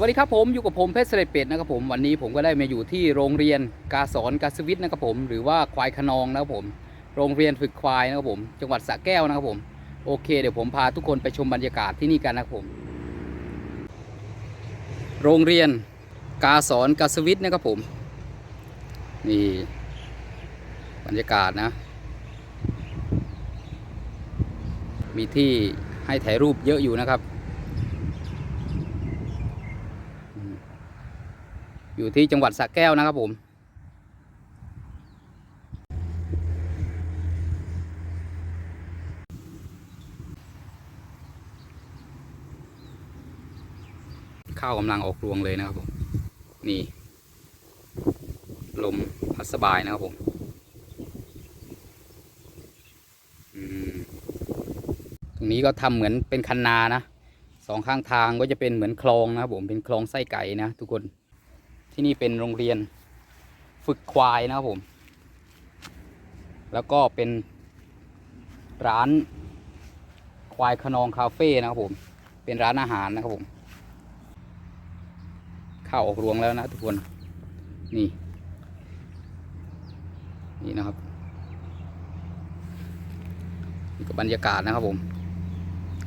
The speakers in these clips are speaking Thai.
วัสดีครับผมอยู่กับผมเพชรเสลดเป็ดนะครับผมวันนี้ผมก็ได้มาอยู่ที่โรงเรียนกาสอนกาสวิทนะครับผมหรือว่าควายขนองนะครับผมโรงเรียนฝึกควายนะครับผม จังหวัดสระแก้วนะครับผมโอเค เดี๋ยวผมพาทุกคนไปชมบรรยากาศที่นี่กันนะครับผม โรงเรียนกาสอนกาสวิทนะครับผมนี่บรรยากาศนะ มีที่ให้ถ่ายรูปเยอะอยู่นะครับ อยู่ที่จังหวัดสระแก้วนะครับผม ข้าวกำลังออกรวงเลยนะครับผม นี่ ลมพัดสบายนะครับผมอืมตรงนี้ก็ทำเหมือนเป็นคันนานะสองข้างทางก็จะเป็นเหมือนคลองนะครับผมเป็นคลองไส้ไก่นะทุกคน ที่นี่เป็นโรงเรียนฝึกควายนะครับผม แล้วก็เป็นร้านควายขนองคาเฟ่นะครับผม เป็นร้านอาหารนะครับผมเข้าออกรวงแล้วนะทุกคน นี่ นี่นะครับ นี่ก็บรรยากาศนะครับผม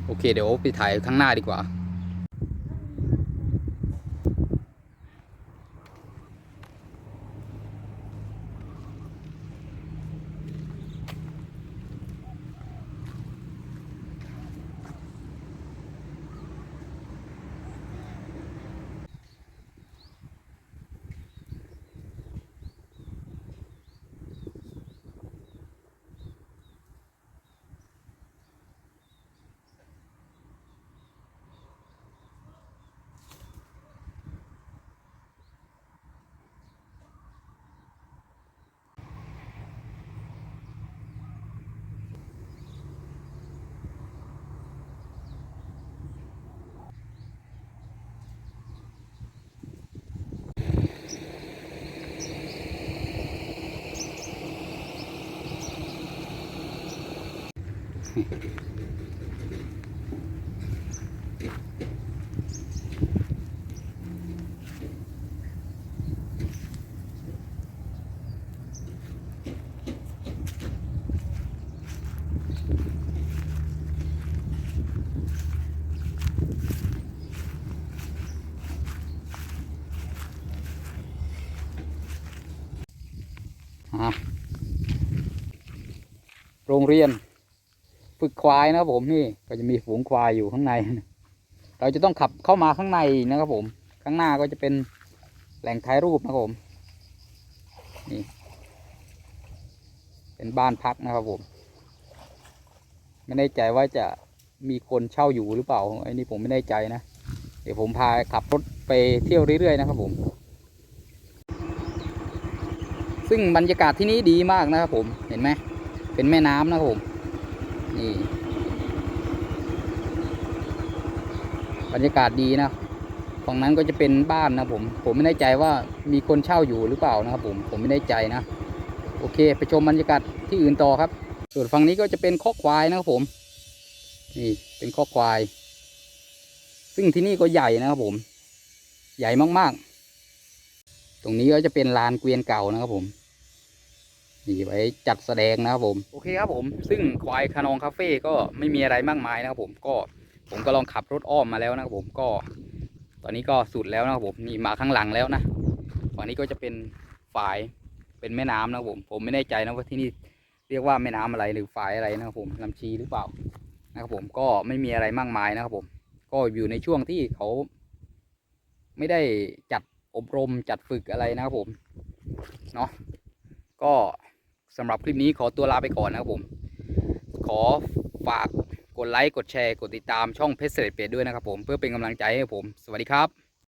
โอเคเดี๋ยวไปถ่ายข้างหน้าดีกว่า โรงเรียน ฝึกควายนะครับผมนี่ก็จะมีฝูงควายอยู่ข้างใน เราจะต้องขับเข้ามาข้างในนะครับผม ข้างหน้าก็จะเป็นแหล่งถ่ายรูปนะครับผมนี่เป็นบ้านพักนะครับผม ไม่แน่ใจว่าจะมีคนเช่าอยู่หรือเปล่าไอ้นี่ผมไม่แน่ใจนะ เดี๋ยวผมพาขับรถไปเที่ยวเรื่อยๆนะครับผม ซึ่งบรรยากาศที่นี่ดีมากนะครับผมเห็นไหมเป็นแม่น้ำนะครับผม นี่ บรรยากาศดีนะ ฝั่งนั้นก็จะเป็นบ้านนะผม ผมไม่แน่ใจว่ามีคนเช่าอยู่หรือเปล่านะครับผม ผมไม่แน่ใจนะ โอเค ไปชมบรรยากาศที่อื่นต่อครับ ส่วนฝั่งนี้ก็จะเป็นคอกควายนะครับผม นี่ เป็นคอกควาย ซึ่งที่นี่ก็ใหญ่นะครับผม ใหญ่มากๆ ตรงนี้ก็จะเป็นลานเกวียนเก่านะครับผม นี่ไว้จัดแสดงนะครับผมโอเคครับผม ซึ่งควายคานองคาเฟ่ก็ไม่มีอะไรมากมายนะครับผมก็ผมก็ลองขับรถอ้อมมาแล้วนะครับผมก็ ตอนนี้ก็สุดแล้วนะครับผมนี่มาข้างหลังแล้วนะฝั่งนี้ก็จะเป็นฝายเป็นแม่น้ำนะครับผม ผมไม่แน่ใจนะว่าที่นี่เรียกว่าแม่น้ำอะไรหรือฝายอะไรนะครับผมลำชีหรือเปล่านะครับผมก็ไม่มีอะไรมากมายนะครับผม ก็อยู่ในช่วงที่เขา ไม่ได้จัดอบรมจัดฝึกอะไรนะครับผมเนาะก็ สำหรับคลิปนี้ขอตัวลาไปก่อนนะครับผม ขอฝากกดไลค์ กดแชร์ กดติดตามช่องเพจเสร็จเป็ดด้วยนะครับผม เพื่อเป็นกำลังใจให้ผม สวัสดีครับ